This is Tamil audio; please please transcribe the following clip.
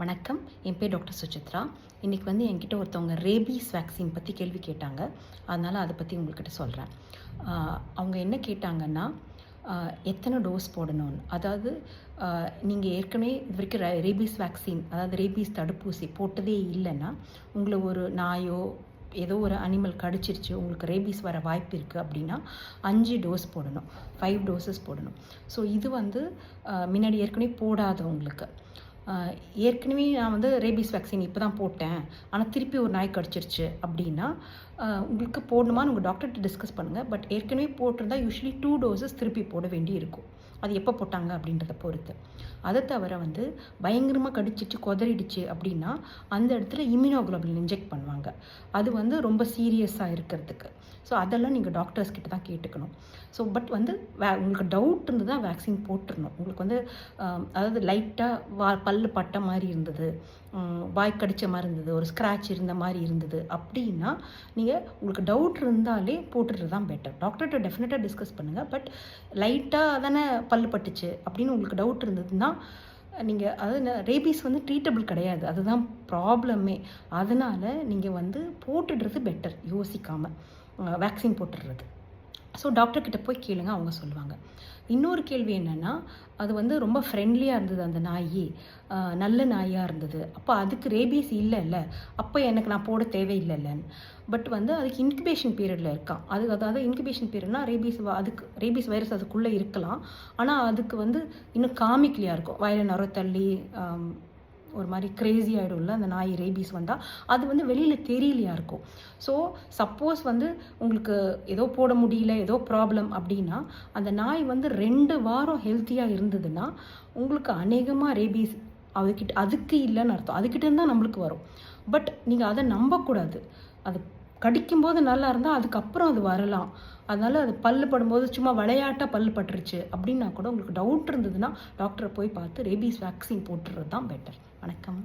வணக்கம். என் பேர் டாக்டர் சுசித்ரா. இன்றைக்கி வந்து என்கிட்ட ஒருத்தவங்க ரேபீஸ் வேக்சின் பற்றி கேள்வி கேட்டாங்க. அதனால் அதை பற்றி உங்கள்கிட்ட சொல்கிறேன் அவங்க என்ன கேட்டாங்கன்னா எத்தனை டோஸ் போடணும்னு அதாவது நீங்கள் ஏற்கனவே இது வரைக்கும் ரேபீஸ் வேக்சின் அதாவது ரேபீஸ் தடுப்பூசி போட்டதே இல்லைன்னா உங்களை ஒரு நாயோ ஏதோ ஒரு அனிமல் கடிச்சிருச்சு உங்களுக்கு ரேபீஸ் வர வாய்ப்பு இருக்குது அப்படின்னா அஞ்சு டோஸ் போடணும். ஃபைவ் டோசஸ் போடணும். ஸோ இது வந்து முன்னாடி ஏற்கனவே போடாதவங்களுக்கு. ஏற்கனவே நான் வந்து ரேபீஸ் வேக்சின் இப்போ தான் போட்டேன். ஆனால் திருப்பி ஒரு நாய் கடிச்சிருச்சு அப்படின்னா உங்களுக்கு போடணுமான்னு உங்கள் டாக்டர்கிட்ட டிஸ்கஸ் பண்ணுங்கள் பட் ஏற்கனவே போட்டிருந்தா யூஸ்வலி டூ டோசஸ் திருப்பி போட வேண்டி இருக்கும் அது எப்போ போட்டாங்க அப்படின்றத பொறுத்து. அதை தவிர வந்து பயங்கரமாக கடிச்சிச்சு கொதறிடுச்சு அப்படின்னா அந்த இடத்துல இம்யூனோகுளோபின் இன்ஜெக்ட் பண்ணுவாங்க. அது வந்து ரொம்ப சீரியஸாக இருக்கிறதுக்கு. ஸோ அதெல்லாம் நீங்கள் டாக்டர்ஸ் கிட்ட தான் கேட்டுக்கணும். ஸோ பட் வந்து வே உங்களுக்கு டவுட் இருந்து தான் வேக்சின் போட்டுடணும் உங்களுக்கு வந்து அதாவது லைட்டாக வா பல்லு பட்ட மாதிரி இருந்தது வாய் கடிச்ச மாதிரி இருந்தது ஒரு ஸ்க்ராட்ச் இருந்த மாதிரி இருந்தது அப்படின்னா நீங்கள் உங்களுக்கு டவுட் இருந்தாலே போட்டுட்டு தான் பெட்டர் டாக்டர்கிட்ட டெஃபினட்டாக டிஸ்கஸ் பண்ணுங்கள் பட் லைட்டாக தானே பல் பட்டுச்சு அப்படின்னு உங்களுக்கு டவுட் இருந்ததுன்னா நீங்கள் அது ரேபீஸ் வந்து ட்ரீட்டபிள் கிடையாது. அதுதான் ப்ராப்ளமே அதனால் நீங்கள் வந்து போட்டுடுறது பெட்டர் யோசிக்காமல் வேக்சின் போட்டுடுறது. ஸோ டாக்டர்கிட்ட போய் கேளுங்க அவங்க சொல்லுவாங்க. இன்னொரு கேள்வி என்னென்னா அது வந்து ரொம்ப ஃப்ரெண்ட்லியாக இருந்தது அந்த நாய். நல்ல நாயாக இருந்தது. அப்போ அதுக்கு ரேபீஸ் இல்லைல்ல. அப்போ எனக்கு நான் போட தேவையில்லைல்லன்னு. பட் வந்து அதுக்கு இன்குபேஷன் பீரியடில் இருக்கான் அது அதாவது இன்குபேஷன் பீரியட்னா ரேபீஸ் அதுக்கு ரேபீஸ் வைரஸ் அதுக்குள்ளே இருக்கலாம். ஆனால் அதுக்கு வந்து இன்னும் காமிக்லியாக இருக்கும். வயலை நுர தள்ளி ஒரு மாதிரி க்ரேசி ஆகிடும்ல அந்த நாய் ரேபீஸ் வந்தால் அது வந்து வெளியில் தெரியலையா இருக்கும். ஸோ சப்போஸ் வந்து உங்களுக்கு ஏதோ போட முடியல ஏதோ ப்ராப்ளம் அப்படின்னா அந்த நாய் வந்து ரெண்டு வாரம் ஹெல்த்தியாக இருந்ததுன்னா உங்களுக்கு அநேகமாக ரேபீஸ் அதுக்கிட்ட அதுக்கு இல்லைன்னு அர்த்தம். அதுக்கிட்ட இருந்தால் நம்மளுக்கு வரும். பட் நீங்கள் அதை நம்பக்கூடாது. அது கடிக்கும்போது நல்லா இருந்தால் அதுக்கப்புறம் அது வரலாம். அதனால அது பல்லு படும்போது சும்மா விளையாட்டாக பல்லு பட்டுருச்சு. அப்படின்னா கூட உங்களுக்கு டவுட் இருந்ததுன்னா டாக்டரை போய் பார்த்து ரேபீஸ் வேக்சின் போட்டுறது தான் பெட்டர் வணக்கம்.